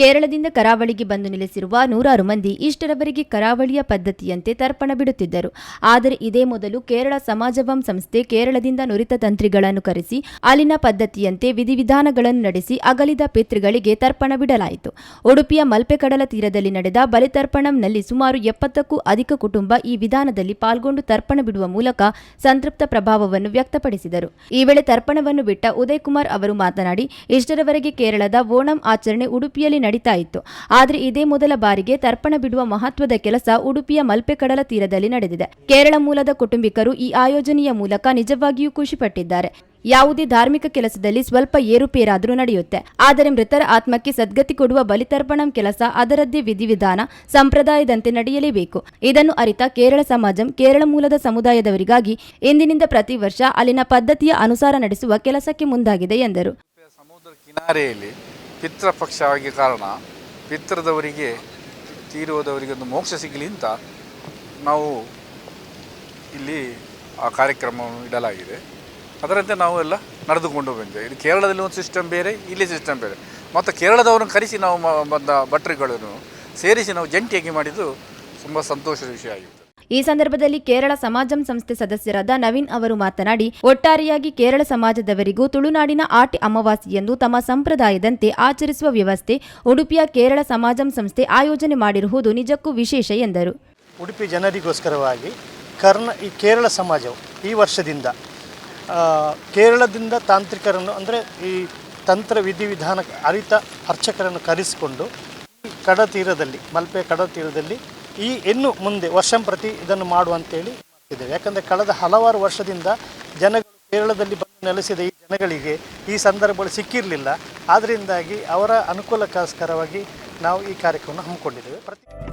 ಕೇರಳದಿಂದ ಕರಾವಳಿಗೆ ಬಂದು ನೆಲೆಸಿರುವ ನೂರಾರು ಮಂದಿ ಇಷ್ಟರವರೆಗೆ ಕರಾವಳಿಯ ಪದ್ಧತಿಯಂತೆ ತರ್ಪಣ ಬಿಡುತ್ತಿದ್ದರು. ಆದರೆ ಇದೇ ಮೊದಲು ಕೇರಳ ಸಮಾಜವಂ ಸಂಸ್ಥೆ ಕೇರಳದಿಂದ ನುರಿತ ತಂತ್ರಿಗಳನ್ನು ಕರೆಸಿ, ಅಲ್ಲಿನ ಪದ್ಧತಿಯಂತೆ ವಿಧಿವಿಧಾನಗಳನ್ನು ನಡೆಸಿ ಅಗಲಿದ ಪಿತೃಗಳಿಗೆ ತರ್ಪಣ ಬಿಡಲಾಯಿತು. ಉಡುಪಿಯ ಮಲ್ಪೆಕಡಲ ತೀರದಲ್ಲಿ ನಡೆದ ಬಲಿತರ್ಪಣಂನಲ್ಲಿ ಸುಮಾರು ಎಪ್ಪತ್ತಕ್ಕೂ ಅಧಿಕ ಕುಟುಂಬ ಈ ವಿಧಾನದಲ್ಲಿ ಪಾಲ್ಗೊಂಡು ತರ್ಪಣ ಬಿಡುವ ಮೂಲಕ ಸಂತೃಪ್ತ ಪ್ರಭಾವವನ್ನು ವ್ಯಕ್ತಪಡಿಸಿದರು. ಈ ವೇಳೆ ತರ್ಪಣವನ್ನು ಬಿಟ್ಟ ಉದಯ್ ಕುಮಾರ್ ಅವರು ಮಾತನಾಡಿ ಇಷ್ಟರವರೆಗೆ ಕೇರಳದ ಓಣಂ ಆಚರಣೆ ಉಡುಪಿಯಲ್ಲಿ ನಡೀತಾ ಇತ್ತು. ಆದರೆ ಇದೇ ಮೊದಲ ಬಾರಿಗೆ ತರ್ಪಣ ಬಿಡುವ ಮಹತ್ವದ ಕೆಲಸ ಉಡುಪಿಯ ಮಲ್ಪೆ ಕಡಲ ತೀರದಲ್ಲಿ ನಡೆದಿದೆ. ಕೇರಳ ಮೂಲದ ಕುಟುಂಬಿಕರು ಈ ಆಯೋಜನೆಯ ಮೂಲಕ ನಿಜವಾಗಿಯೂ ಖುಷಿಪಟ್ಟಿದ್ದಾರೆ. ಯಾವುದೇ ಧಾರ್ಮಿಕ ಕೆಲಸದಲ್ಲಿ ಸ್ವಲ್ಪ ಏರುಪೇರಾದರೂ ನಡೆಯುತ್ತೆ. ಆದರೆ ಮೃತರ ಆತ್ಮಕ್ಕೆ ಸದ್ಗತಿ ಕೊಡುವ ಬಲಿತರ್ಪಣಂ ಕೆಲಸ ಅದರದ್ದೇ ವಿಧಿವಿಧಾನ ಸಂಪ್ರದಾಯದಂತೆ ನಡೆಯಲೇಬೇಕು. ಇದನ್ನು ಅರಿತ ಕೇರಳ ಸಮಾಜಂ ಕೇರಳ ಮೂಲದ ಸಮುದಾಯದವರಿಗಾಗಿ ಇಂದಿನಿಂದ ಪ್ರತಿ ವರ್ಷ ಅಲ್ಲಿನ ಪದ್ಧತಿಯ ಅನುಸಾರ ನಡೆಸುವ ಕೆಲಸಕ್ಕೆ ಮುಂದಾಗಿದೆ ಎಂದರು. ಪಿತೃಪಕ್ಷ ಆಗಿ ಕಾರಣ ಪಿತೃದವರಿಗೆ ತೀರುವುದವರಿಗೆ ಒಂದು ಮೋಕ್ಷ ಸಿಗಲಿ ಅಂತ ನಾವು ಇಲ್ಲಿ ಆ ಕಾರ್ಯಕ್ರಮವನ್ನು ಇಡಲಾಗಿದೆ. ಅದರಂತೆ ನಾವು ಎಲ್ಲ ನಡೆದುಕೊಂಡು ಬಂದೆ ಇದು ಕೇರಳದಲ್ಲಿ ಒಂದು ಸಿಸ್ಟಮ್ ಬೇರೆ, ಇಲ್ಲಿ ಸಿಸ್ಟಮ್ ಬೇರೆ. ಮತ್ತು ಕೇರಳದವರನ್ನು ಕರೆಸಿ ನಾವು ಬಂದ ಭಟ್ರುಗಳನ್ನು ಸೇರಿಸಿ ನಾವು ಜಂಟಿಯಾಗಿ ಮಾಡಿದ್ದು ತುಂಬ ಸಂತೋಷದ ವಿಷಯ ಆಗಿತ್ತು. ಈ ಸಂದರ್ಭದಲ್ಲಿ ಕೇರಳ ಸಮಾಜಂ ಸಂಸ್ಥೆ ಸದಸ್ಯರಾದ ನವೀನ್ ಅವರು ಮಾತನಾಡಿ, ಒಟ್ಟಾರೆಯಾಗಿ ಕೇರಳ ಸಮಾಜದವರಿಗೂ ತುಳುನಾಡಿನ ಆಟಿ ಅಮಾವಾಸ್ಯೆಯಂದು ತಮ್ಮ ಸಂಪ್ರದಾಯದಂತೆ ಆಚರಿಸುವ ವ್ಯವಸ್ಥೆ ಉಡುಪಿಯ ಕೇರಳ ಸಮಾಜಂ ಸಂಸ್ಥೆ ಆಯೋಜನೆ ಮಾಡಿರುವುದು ನಿಜಕ್ಕೂ ವಿಶೇಷ ಎಂದರು. ಉಡುಪಿ ಜನರಿಗೋಸ್ಕರವಾಗಿ ಕರ್ನ, ಈ ಕೇರಳ ಸಮಾಜವು ಈ ವರ್ಷದಿಂದ ಕೇರಳದಿಂದ ತಾಂತ್ರಿಕರನ್ನು, ಅಂದರೆ ಈ ತಂತ್ರ ವಿಧಿವಿಧಾನ ಅರಿತ ಅರ್ಚಕರನ್ನು ಕರೆಸಿಕೊಂಡು ಕಡತೀರದಲ್ಲಿ, ಮಲ್ಪೆ ಕಡಲ ತೀರದಲ್ಲಿ ಈ ಇನ್ನು ಮುಂದೆ ವರ್ಷಂ ಪ್ರತಿ ಇದನ್ನು ಮಾಡುವಂತೇಳಿ ಮಾಡ್ತಿದ್ದೇವೆ. ಯಾಕಂದರೆ ಕಳೆದ ಹಲವಾರು ವರ್ಷದಿಂದ ಜನಗಳು ಕೇರಳದಲ್ಲಿ ಬಂದು ನೆಲೆಸಿದ ಈ ಜನಗಳಿಗೆ ಈ ಸಂದರ್ಭಗಳು ಸಿಕ್ಕಿರಲಿಲ್ಲ. ಆದ್ದರಿಂದಾಗಿ ಅವರ ಅನುಕೂಲಕ್ಕೋಸ್ಕರವಾಗಿ ನಾವು ಈ ಕಾರ್ಯಕ್ರಮವನ್ನು ಹಮ್ಮಿಕೊಂಡಿದ್ದೇವೆ. ಪ್ರತಿ